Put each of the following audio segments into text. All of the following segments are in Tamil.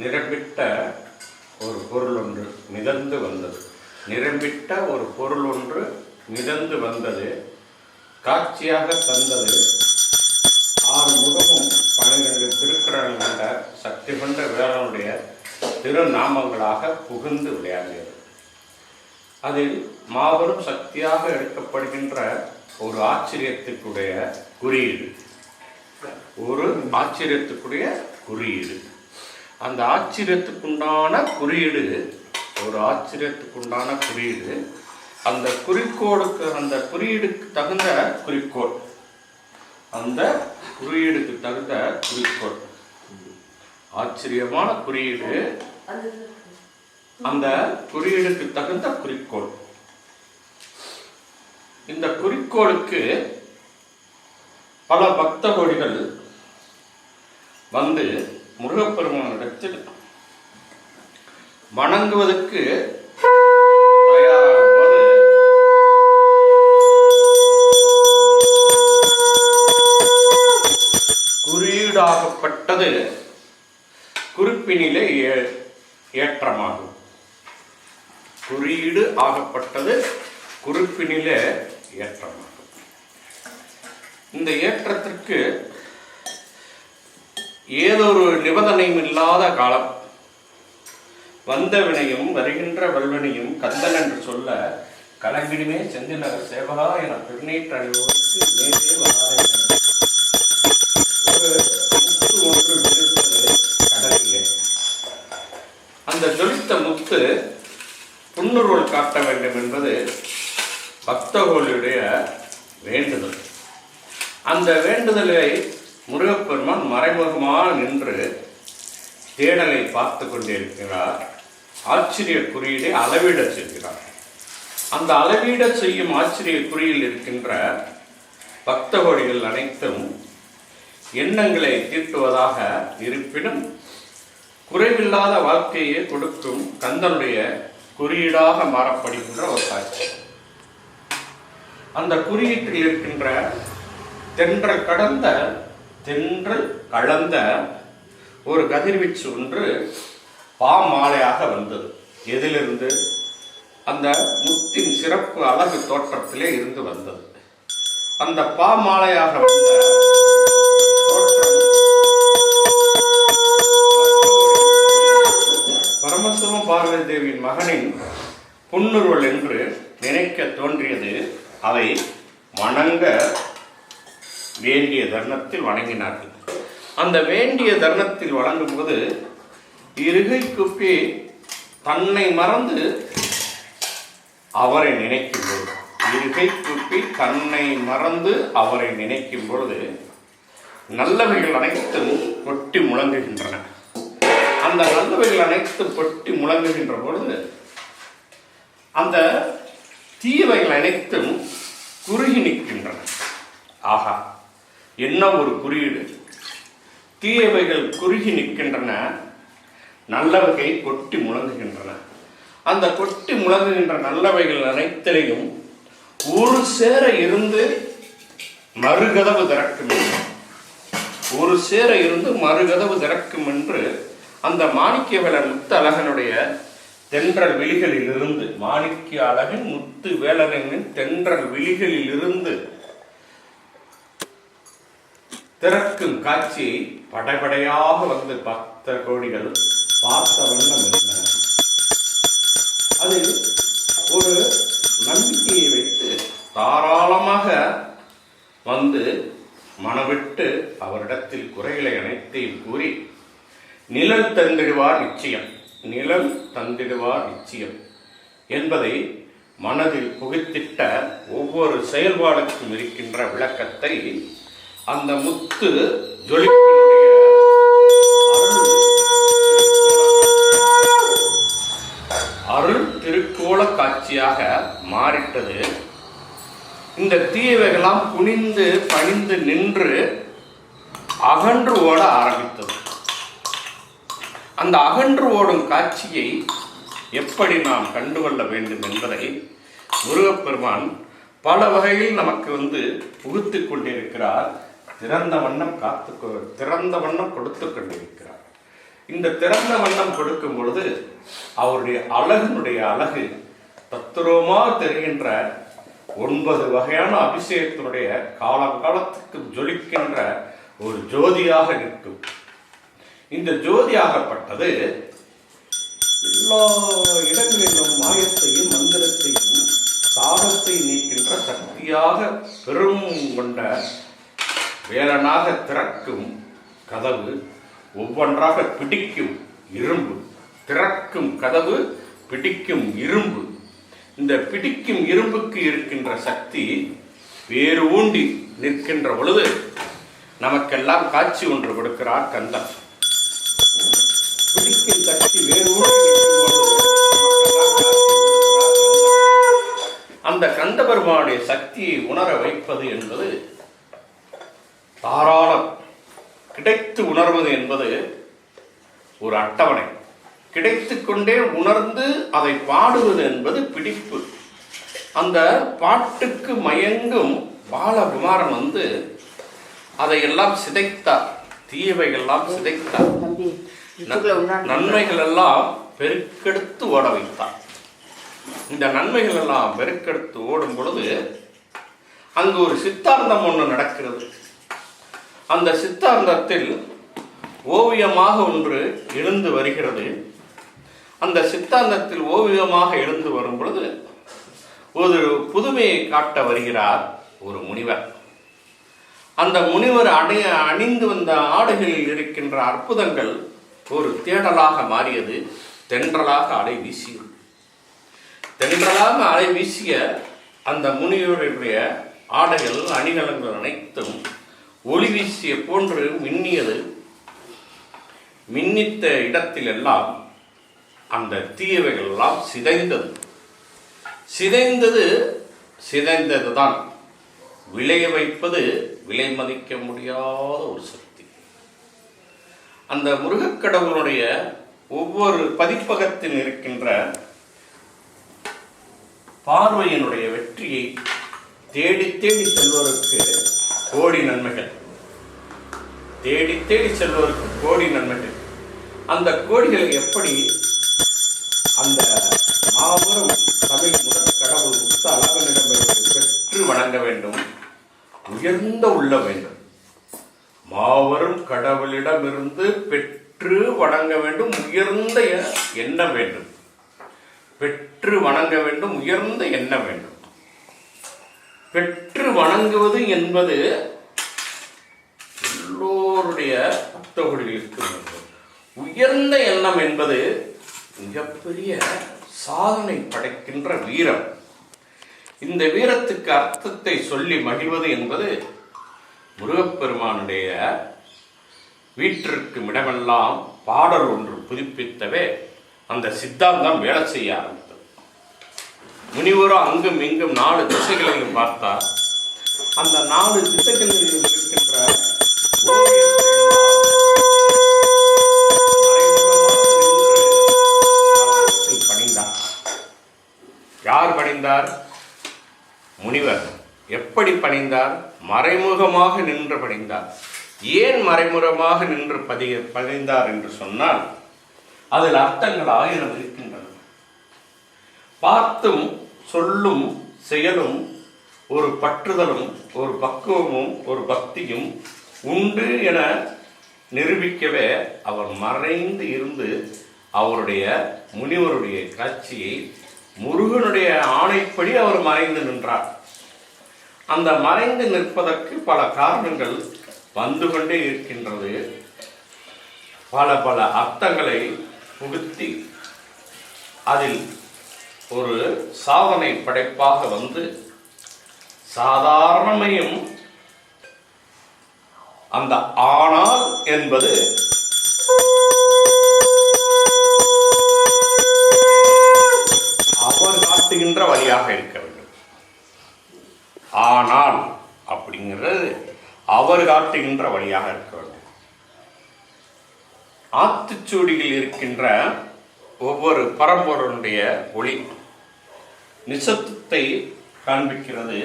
நிரம்பிட்ட ஒரு பொருள் ஒன்று மிதந்து வந்தது. நிரம்பிட்ட ஒரு பொருள் ஒன்று மிதந்து வந்தது. காட்சியாக தந்தது. ஆறு முகமும் பன்னிரண்டு திருக்குறள் கொண்ட சக்தி கொண்ட வேளனுடைய திருநாமங்களாக புகுந்து விளையாடியது. அதில் மாபெரும் சக்தியாக எடுக்கப்படுகின்ற ஒரு ஆச்சரியத்துக்குடைய குறியீடு. ஒரு ஆச்சரியத்துக்குரிய குறியீடு. அந்த ஆச்சரியத்துக்குண்டான குறியீடு ஒரு ஆச்சரியத்துக்குண்டான குறியீடு. அந்த குறிக்கோளுக்கு அந்த குறியீடுக்கு தகுந்த குறிக்கோள். அந்த குறியீடுக்கு தகுந்த குறிக்கோள். ஆச்சரியமான குறியீடு. அந்த குறியீடுக்கு தகுந்த குறிக்கோள். இந்த குறிக்கோளுக்கு பல பக்த கோடிகள் வந்து முருகப்பெருமானிடத்தில் வணங்குவதற்கு குறியீடாகப்பட்டது குறிப்பினிலே ஏ- ஏற்றமாகும். குறியீடு ஆகப்பட்டது குறிப்பினிலே ஏற்றமாகும். இந்த ஏற்றத்திற்கு ஏதோ ஒரு நிபந்தனையும் இல்லாத காலம். வந்த வினையும் வருகின்ற வல்வனையும் கந்தன் என்று சொல்ல கலங்கிடுமே செந்திநகர் சேவகா என பெருநீற்று அணிவதற்கு நேரே வராத முத்து ஒன்று அந்த ஜொலித்த முத்து புன்னுருள் காட்ட வேண்டும் என்பது பக்தகோளுடைய வேண்டுதல். அந்த வேண்டுதலை முருகப்பெருமான் மறைமுகமாக நின்று தேடலை பார்த்து கொண்டிருக்கிறார். ஆச்சரிய குறியீடை அளவீட செய்கிறார். அந்த அளவீட செய்யும் ஆச்சரிய குறியில் இருக்கின்ற பக்த கோடிகள் அனைத்தும் எண்ணங்களை தீட்டுவதாக இருப்பினும் குறைவில்லாத வாழ்க்கையை கொடுக்கும் கந்தனுடைய குறியீடாக மாறப்படுகின்ற ஒரு காட்சி. அந்த குறியீட்டில் இருக்கின்ற தென்றல் கடந்த தென்று கலந்த ஒரு கதிர்வீச்சு ஒன்று பாமாலையாக வந்தது. எதிலிருந்து? அந்த முத்தின் சிறப்பு அழகு தோற்றத்திலே இருந்து வந்தது. அந்த பாமாலையாக வந்த தோற்றம் பரமசிவ பார்வதி தேவியின் மகனின் புன்னுருவல் என்று நினைக்க தோன்றியது. அவை வணங்க வேண்டிய தருணத்தில் வணங்கினார்கள். அந்த வேண்டிய தருணத்தில் வணங்கும்போது இருகை குப்பி தன்னை மறந்து அவரை நினைக்கும் பொழுது இருகை குப்பி தன்னை மறந்து அவரை நினைக்கும் பொழுது நல்லவைகள் அனைத்தும் கொட்டி முழங்குகின்றன. அந்த நல்லவைகள் அனைத்தும் கொட்டி முழங்குகின்ற பொழுது அந்த தீவைகள் அனைத்தும் குறுகி நிற்கின்றன. ஆகா என்ன ஒரு குறியீடு? தீயவைகள் குறுகி நிற்கின்றன நல்லவைகள் கொட்டி முழங்குகின்றன. அந்த கொட்டி முழங்குகின்ற நல்லவைகள் அனைத்திலையும் ஒரு சேர இருந்து மறுகதவு திறக்கும் ஒரு சேர இருந்து மறுகதவு திறக்கும் என்று அந்த மாணிக்க வேலன் முத்து அழகனுடைய தென்றல் விழிகளில் இருந்து மாணிக்க அழகன் முத்து வேலனின் தென்றல் விழிகளில் இருந்து திறக்கும் காட்சியை படைபடையாக வந்து பக்த கோடிகள் பார்த்த வண்ணம் இருந்தன. அதில் ஒரு நம்பிக்கையை வைத்து தாராளமாக வந்து மனவிட்டு அவரிடத்தில் குறைகளை அனைத்தையும் கூறி நிழல் தந்திடுவார் நிச்சயம் நிழல் தந்திடுவார் நிச்சயம் என்பதை மனதில் புகுத்திட்ட ஒவ்வொரு செயல்பாடுக்கும் இருக்கின்ற விளக்கத்தை அந்த முத்து ஜொலிப்பினுடைய அருள் திருக்கோள காட்சியாக மாறிட்டது. இந்த தீவைகளாம் குனிந்து பணிந்து நின்று அகன்று ஓட ஆரம்பித்தது. அந்த அகன்று ஓடும் காட்சியை எப்படி நாம் கண்டுகொள்ள வேண்டும் என்பதை முருகப்பெருமான் பல வகையில் நமக்கு வந்து புகுத்து கொண்டிருக்கிறார். திறந்த வண்ணம் காத்து கொ- திறந்த வண்ணம் கொடுத்து கொண்டிருக்கிறார். இந்த திறந்த வண்ணம் கொடுக்கும் பொழுது அவருடைய அழகினுடைய அழகு தத்துரோமா தெரிகின்ற ஒன்பது வகையான அபிஷேகத்தினுடைய காலகாலத்துக்கு ஜொலிக்கின்ற ஒரு ஜோதியாக நிற்கும். இந்த ஜோதியாகப்பட்டது எல்லா இடங்களிலும் மாயத்தையும் மந்திரத்தையும் சாதத்தை நீக்கின்ற சக்தியாக பெரும் கொண்ட வேலனாக திறக்கும் கதவு ஒவ்வொன்றாக பிடிக்கும் இரும்பு. திறக்கும் கதவு பிடிக்கும் இரும்பு. இந்த பிடிக்கும் இரும்புக்கு இருக்கின்ற சக்தி வேறு ஊண்டி நிற்கின்ற பொழுது நமக்கெல்லாம் காட்சி ஒன்று கொடுக்கிறார் கந்தன். பிடிக்கும் சக்தி வேறு ஊண்டி அந்த கந்த பெருமானுடைய சக்தியை உணர வைப்பது என்பது தாராளம் கிடைத்து உணர்வது என்பது ஒரு அட்டவணை. கிடைத்து கொண்டே உணர்ந்து அதை பாடுவது என்பது பிடிப்பு. அந்த பாட்டுக்கு மயங்கும் பாலகுமாரன் வந்து அதையெல்லாம் சிதைத்தார். தீயவைகள்லாம் சிதைத்தார். நன்மைகள் எல்லாம் பெருக்கெடுத்து ஓட வைத்தார் இந்த நன்மைகள் எல்லாம் பெருக்கெடுத்து ஓடும் பொழுது அங்கு ஒரு சித்தாந்தம் ஒன்று நடக்கிறது. அந்த சித்தாந்தத்தில் ஓவியமாக ஒன்று எழுந்து வருகிறது. அந்த சித்தாந்தத்தில் ஓவியமாக எழுந்து வரும் பொழுது ஒரு புதுமையை காட்ட வருகிறார் ஒரு முனிவர். அந்த முனிவர் அணிய அணிந்து வந்த ஆடைகளில் இருக்கின்ற அற்புதங்கள் ஒரு தேடலாக மாறியது. தென்றலாக அலை வீசியது. தென்றலாக அலை வீசிய அந்த முனிவருடைய ஆடைகள் அணிகலங்கள் அனைத்தும் ஒளி வீசிய போன்று மின்னியது. மின்னித்த இடத்திலெல்லாம் அந்த தீயவைகள் எல்லாம் சிதைந்தது. சிதைந்தது சிதைந்தது தான் விளைய வைப்பது விலை மதிக்க முடியாத ஒரு சக்தி. அந்த முருகக்கடவுளுடைய ஒவ்வொரு பதிப்பகத்தில் இருக்கின்ற பார்வையினுடைய வெற்றியை தேடி தேடி செல்வதற்கு கோடி நன்மைகள். தேடி தேடி செல்வோருக்கு கோடி நன்மைகள். அந்த கோடிகளை எப்படி அந்த மாபெரும் தமிழ் முதல் கடவுள் முத்த அழகனிடமிருந்து பெற்று வணங்க வேண்டும் உயர்ந்த உள்ள வேண்டும். மாபெரும் கடவுளிடமிருந்து பெற்று வணங்க வேண்டும் உயர்ந்த எண்ணம் வேண்டும். பெற்று வணங்க வேண்டும் உயர்ந்த எண்ணம் வேண்டும். பெற்று வணங்குவது என்பது எல்லோருடைய பக்தகுடிகளுக்கு உயர்ந்த எண்ணம் என்பது மிகப்பெரிய சாதனை படைக்கின்ற வீரம். இந்த வீரத்துக்கு அர்த்தத்தை சொல்லி மகிழ்வது என்பது முருகப்பெருமானுடைய வீட்டிற்கு இடமெல்லாம் பாடல் ஒன்று புதுப்பித்தவே அந்த சித்தாந்தம் வேலை செய்ய ஆரம்பித்தது. முனிவரும் அங்கும் இங்கும் நாலு திசைகளையும் பார்த்தார். அந்த நாலு திசைகளில் இருக்கின்ற பணிந்தார் யார் பணிந்தார்? முனிவர். எப்படி பணிந்தார்? மறைமுகமாக நின்று பணிந்தார். ஏன் மறைமுகமாக நின்று பதிய பணிந்தார் என்று சொன்னால் அதில் அர்த்தங்கள் ஆயிரம் இருக்கின்றன. பார்த்தும் சொல்லும் செயலும் ஒரு பற்றுதலும் ஒரு பக்குவமும் ஒரு பக்தியும் உண்டு என நிரூபிக்கவே அவர் மறைந்து இருந்து அவருடைய முனிவருடைய காட்சியை முருகனுடைய ஆணைப்படி அவர் மறைந்து நின்றார். அந்த மறைந்து நிற்பதற்கு பல காரணங்கள் வந்து கொண்டே இருக்கின்றது. பல பல அர்த்தங்களை புகுத்தி அதில் ஒரு சாதனை படைப்பாக வந்து சாதாரணமையும் அந்த ஆனால் என்பது அவர் காட்டுகின்ற வழியாக இருக்க வேண்டும். ஆனால் அப்படிங்கிறது அவர் காட்டுகின்ற வழியாக இருக்க வேண்டும். ஆத்துச்சூடியில் இருக்கின்ற ஒவ்வொரு பரம்பொருளுடைய ஒளி நிசத்தத்தை காண்பிக்கிறது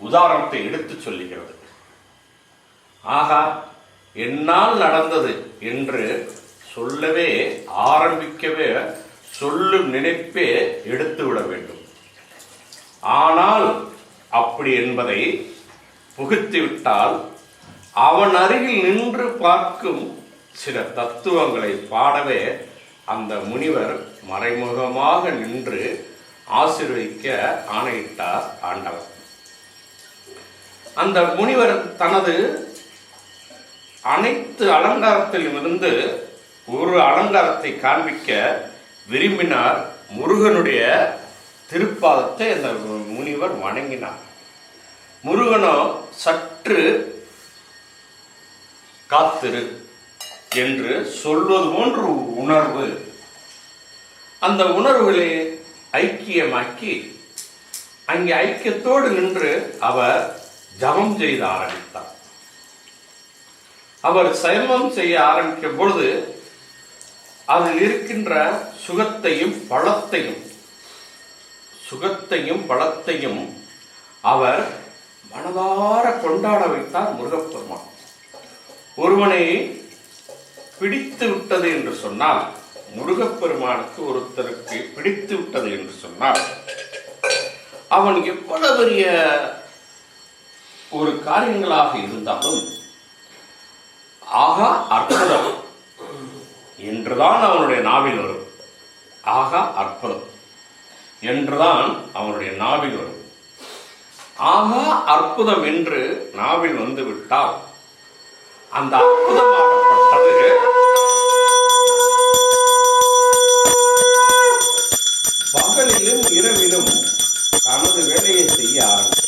உதாரணத்தை எடுத்து சொல்லுகிறது. ஆகா என்னால் நடந்தது என்று சொல்லவே ஆரம்பிக்கவே சொல்லும் நினைப்பே எடுத்து விட வேண்டும். ஆனால் அப்படி என்பதை புகுத்திவிட்டால் அவன் அருகில் நின்று பார்க்கும் சில தத்துவங்களை பாடவே அந்த முனிவர் மறைமுகமாக நின்று ஆசிர்வதிக்க ஆணையிட்டார் ஆண்டவர். அந்த முனிவர் தனது அனைத்து அலங்காரத்திலும் இருந்து ஒரு அலங்காரத்தை காண்பிக்க விரும்பினார் முருகனுடைய திருப்பாதத்தை அந்த முனிவர் வணங்கினார். முருகனோ சற்று காத்திரு என்று சொல்வது போன்ற உணர்வு. அந்த உணர்வுகளை ஐக்கியமாக்கி அங்கே ஐக்கியத்தோடு நின்று அவர் ஜபம் செய்து ஆரம்பித்தார். அவர் சைமம் செய்ய ஆரம்பிக்கும் பொழுது அதில் இருக்கின்ற சுகத்தையும் பழத்தையும் சுகத்தையும் பலத்தையும் அவர் மனதார கொண்டாட வைத்தார் முருகப்பெருமான். ஒருவனை பிடித்து விட்டது என்று சொன்னால் முருகப்பெருமானுக்கு ஒருத்தருக்கு பிடித்து விட்டது என்று சொன்னால் அவன் எவ்வளவு பெரிய ஒரு காரியங்களாக இருந்தாலும் ஆகா அற்புதம். என்றுதான் அவனுடைய நாவில் வரும். ஆகா அற்புதம். என்றுதான் அவனுடைய நாவில் வரும். ஆகா அற்புதம் என்று நாவில் வந்து விட்டால் அந்த அற்புதமாகப்பட்டது பகலிலும் இரவிலும் தனது வேலையை செய்ய ஆரம்பிக்கும்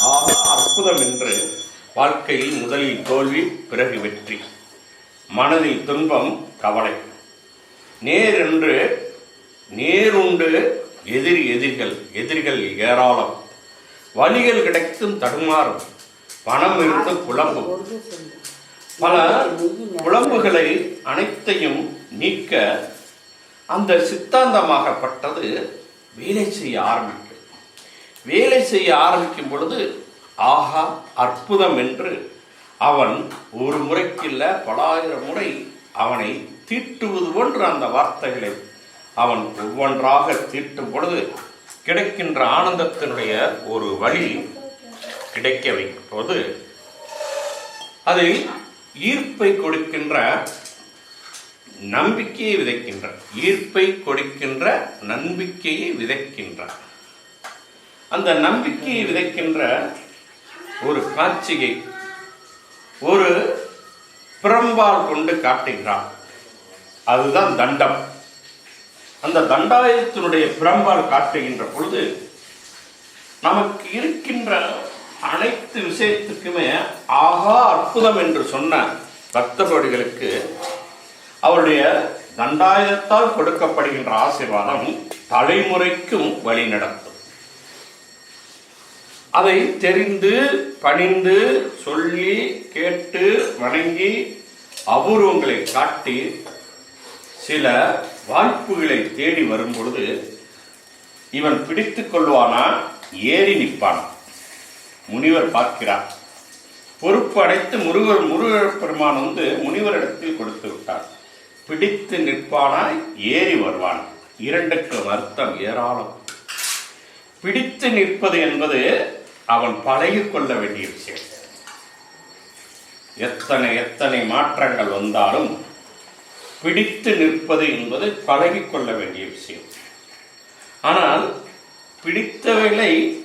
ஆக அற்புதம் என்று வாழ்க்கையில் முதலில் தோல்வி பிறகு வெற்றி. மனதில் துன்பம் கவலை. நேர் என்று நேருண்டு எதிரி எதிரிகள். எதிரிகள் ஏராளம். வழிகள் கிடைத்தும் தடுமாறும். பணம் இருந்து புலம்பும். பல புலம்புகளை அனைத்தையும் நீக்க அந்த சித்தாந்தமாகப்பட்டது வேலை செய்ய ஆரம்பிக்கும். வேலை செய்ய ஆரம்பிக்கும் பொழுது ஆஹா அற்புதம் என்று அவன் ஒரு முறைக்கில்ல பலாயிரம் முறை அவனை தீட்டுவது போன்ற அந்த வார்த்தைகளை அவன் ஒவ்வொன்றாக தீட்டும் பொழுது கிடைக்கின்ற ஆனந்தத்தினுடைய ஒரு வழி கிடைக்க வைப்பது. அதில் ஈர்ப்பை கொடுக்கின்ற நம்பிக்கையை விதைக்கின்ற ஈர்ப்பை கொடுக்கின்ற நம்பிக்கையை விதைக்கின்ற அந்த நம்பிக்கையை விதைக்கின்ற ஒரு காட்சியை ஒரு பிரம்பால் கொண்டு காட்டுகிறான். அதுதான் தண்டம். அந்த தண்டாயத்தினுடைய பிரம்பால் காட்டுகின்ற பொழுது நமக்கு இருக்கின்ற அனைத்து விஷயத்துக்குமே ஆகா அற்புதம் என்று சொன்ன பக்தபடிகளுக்கு அவருடைய தண்டாயத்தால் கொடுக்கப்படுகின்ற ஆசீர்வாதம் தலைமுறைக்கும் வழி நடத்தும் அதை தெரிந்து பணிந்து சொல்லி கேட்டு வணங்கி அபூர்வங்களை காட்டி சில வாய்ப்புகளை தேடி வரும் பொழுது இவன் பிடித்து கொள்வானா? ஏறி நிற்பான். முனிவர் பார்க்கிறார். பொறுப்பு அடைத்து முருகர் முருகர் பெருமான் வந்து முனிவரிடத்தில் கொடுத்து விட்டார். பிடித்து நிற்பானாய் ஏறி வருவான். இரண்டுக்கு அர்த்தம் ஏராளம். பிடித்து நிற்பது என்பது அவன் பழகிக்கொள்ள வேண்டிய விஷயம். எத்தனை எத்தனை மாற்றங்கள் வந்தாலும் பிடித்து நிற்பது என்பது பழகிக்கொள்ள வேண்டிய விஷயம். ஆனால் பிடித்தவைகளை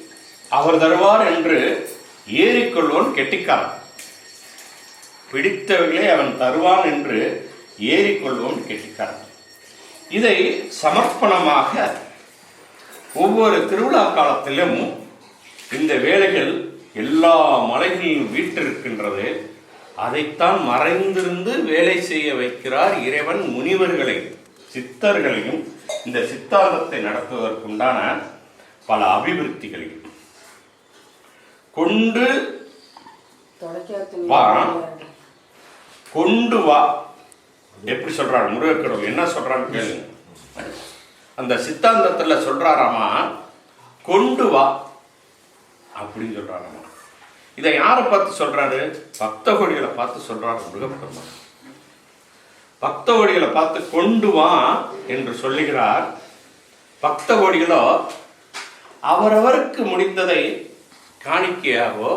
அவர் தருவார் என்று ஏறிக்கொள்வோன் கெட்டிக்காரன். பிடித்தவைகளை அவன் தருவான் என்று ஏறிக்கொள்வோன் கெட்டிக்காரன். இதை சமர்ப்பணமாக ஒவ்வொரு திருவிழா காலத்திலும் இந்த வேலைகள் எல்லா மலைகளிலும் வீற்றிருக்கின்றது அதைத்தான் மறைந்திருந்து வேலை செய்ய வைக்கிறார் இறைவன் முனிவர்களை சித்தர்களையும் இந்த சித்தாந்தத்தை நடத்துவதற்குண்டான பல அபிவிருத்திகளையும். கொண்டு வா. கொண்டு வா. எப்படி சொல்றாரு முருகக்கடவுள்? என்ன சொல்றான்னு கேளுங்க. அந்த சித்தாந்தத்துல சொல்றாராமா? கொண்டு வா. அப்படின்னு சொல்றாராமா இதை யாரை பார்த்து சொல்றாரு? பக்த கோடிகளை பார்த்து சொல்றாரு முருகப்பெருமான். பக்த கோடிகளை பார்த்து கொண்டு வா என்று சொல்லுகிறார் பக்த கோடிகளோ அவரவருக்கு முடிந்ததை காணிக்கையாகவோ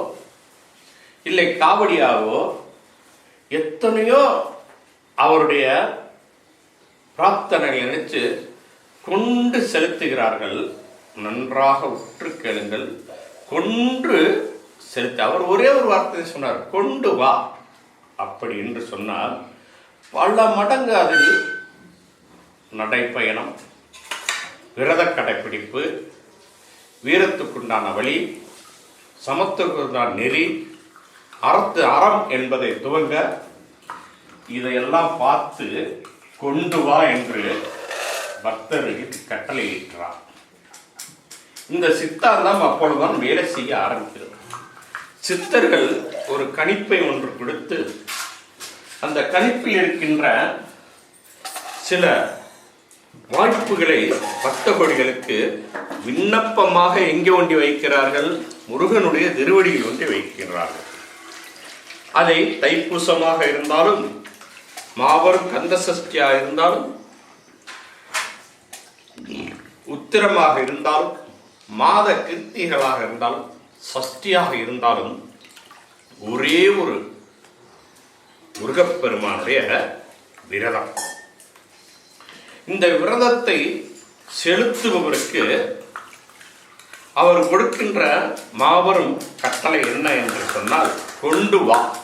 இல்லை காவடியாகவோ எத்தனையோ அவருடைய பிரார்த்தனைகளை நினைச்சு கொண்டு செலுத்துகிறார்கள். நன்றாக உற்று கேளுங்கள் கொன்று செலுத்த அவர் ஒரே ஒரு வார்த்தை சொன்னார் கொண்டு வா. அப்படி என்று சொன்னால் பல மடங்கு அதில் நடைப்பயணம் விரத கடைப்பிடிப்பு வீரத்துக்குண்டான வழி சமத்துக்குண்டான நெறி அறத்து அறம் என்பதை துவங்க இதையெல்லாம் பார்த்து கொண்டு வா என்று பக்தர்களுக்கு கட்டளையிட்டார். இந்த சித்தாந்தம் அப்பொழுதுதான் வேலை செய்ய ஆரம்பிக்கிறது. சித்தர்கள் ஒரு கணிப்பை ஒன்று கொடுத்து அந்த கணிப்பில் இருக்கின்ற சில வாய்ப்புகளை பக்தகோடிகளுக்கு விண்ணப்பமாக எங்கே ஒண்டி வைக்கிறார்கள்? முருகனுடைய திருவடியில் ஒன்றி வைக்கிறார்கள். அதை தைப்பூசமாக இருந்தாலும் மாபெரும் கந்த சஷ்டியாக இருந்தாலும் உத்திரமாக இருந்தாலும் மாத கிருத்திகளாக இருந்தாலும் சஷ்டியாக இருந்தாலும் ஒரே ஒரு முருகப்பெருமானுடைய விரதம். இந்த விரதத்தை செலுத்துபவருக்கு அவர் கொடுக்கின்ற மாபெரும் கட்டளை என்ன என்று சொன்னால் கொண்டு வா.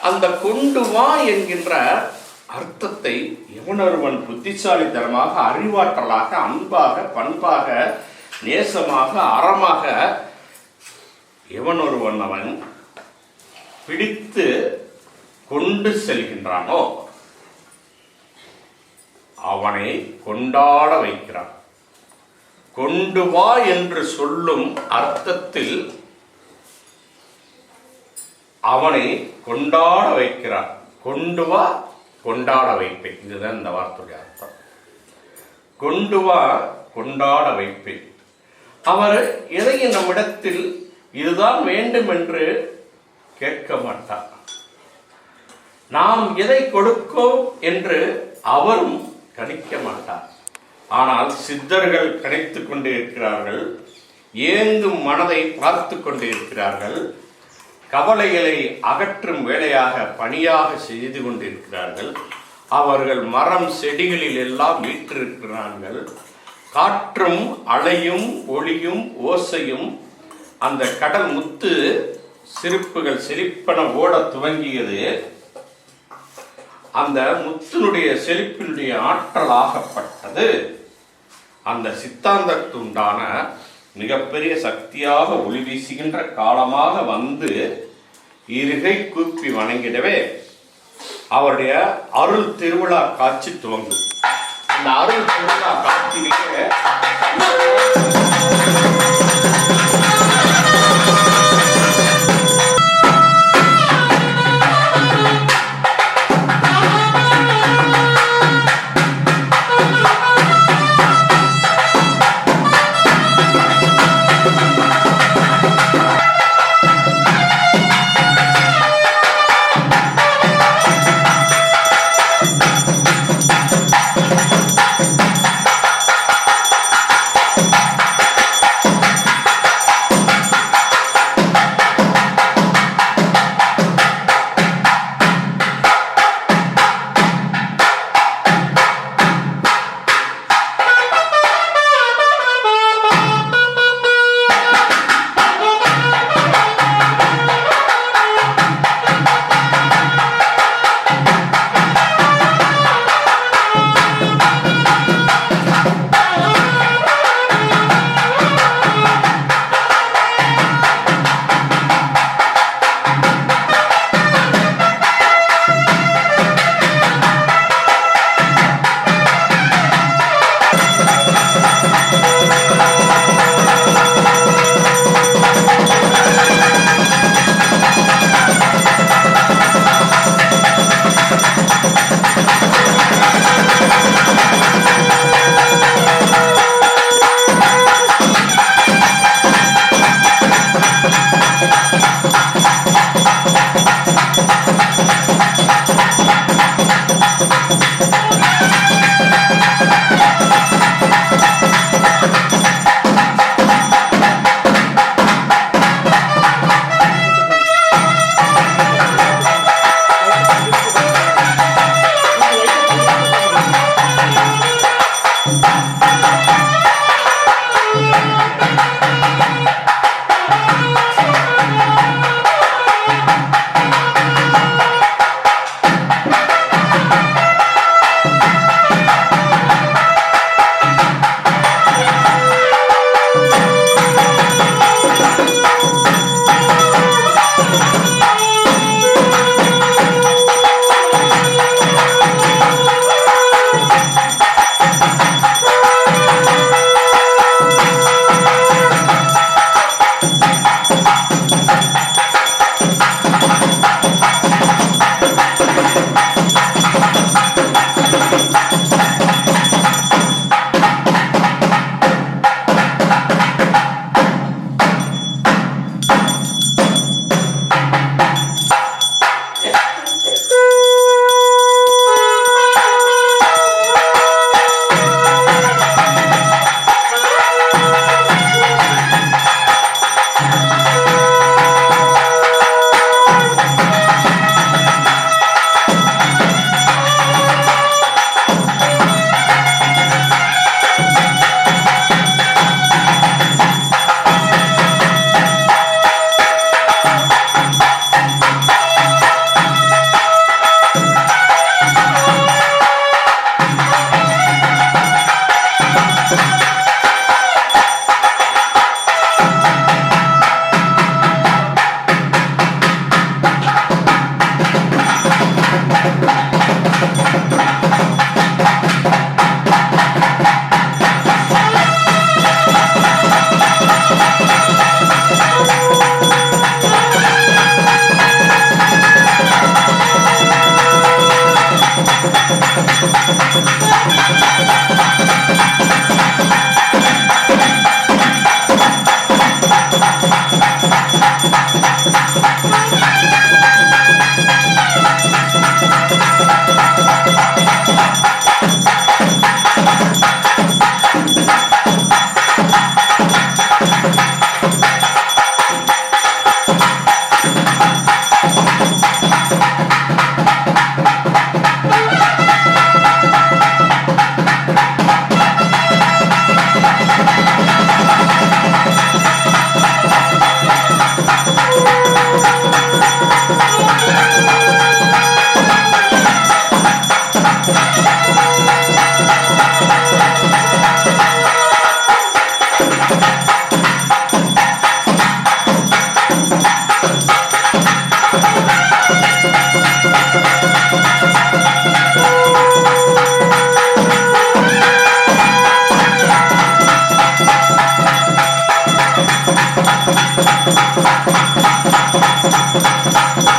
அந்த கொண்டு வா என்கின்ற அர்த்தத்தை எவனொருவன் புத்திசாலித்தனமாக அறிவாற்றலாக அன்பாக பண்பாக நேசமாக அறமாக எவனொருவன் அவன் பிடித்து கொண்டு செல்கின்றானோ அவனை கொண்டாட வைக்கிறான். கொண்டு வா என்று சொல்லும் அர்த்தத்தில் அவனை கொண்டாட வைக்கிறான். கொண்டு வா கொண்டாட வைப்பேன். இதுதான் இந்த வார்த்தையுடைய அர்த்தம். கொண்டு வா கொண்டாட வைப்பேன். அவர் எதையும் நம்மிடத்தில் இதுதான் வேண்டும் என்று கேட்க மாட்டார். நாம் எதை கொடுக்கோம் என்று அவரும் கணிக்க மாட்டார். ஆனால் சித்தர்கள் கணித்துக் கொண்டு இருக்கிறார்கள் ஏங்கும் மனதை பார்த்து கொண்டு இருக்கிறார்கள் கவலைகளை அகற்றும் வேலையாக பணியாக செய்து கொண்டிருக்கிறார்கள். அவர்கள் மரம் செடிகளில் எல்லாம் வீற்றிருக்கிறார்கள். காற்றும் அலையும் ஒளியும் ஓசையும் அந்த கடல் முத்து சிரிப்புகள் செழிப்பன ஓட துவங்கியது. அந்த முத்தினுடைய செழிப்பினுடைய ஆற்றலாகப்பட்டது. அந்த சித்தாந்தத்துண்டான மிகப்பெரிய சக்தியாக ஒளி வீசுகின்ற காலமாக வந்து இருகை கூப்பி வணங்கிடவே அவருடைய அருள் திருவிழா காட்சி துவங்கும். அந்த அருள் திருவிழா காட்சியிலேயே Thank you.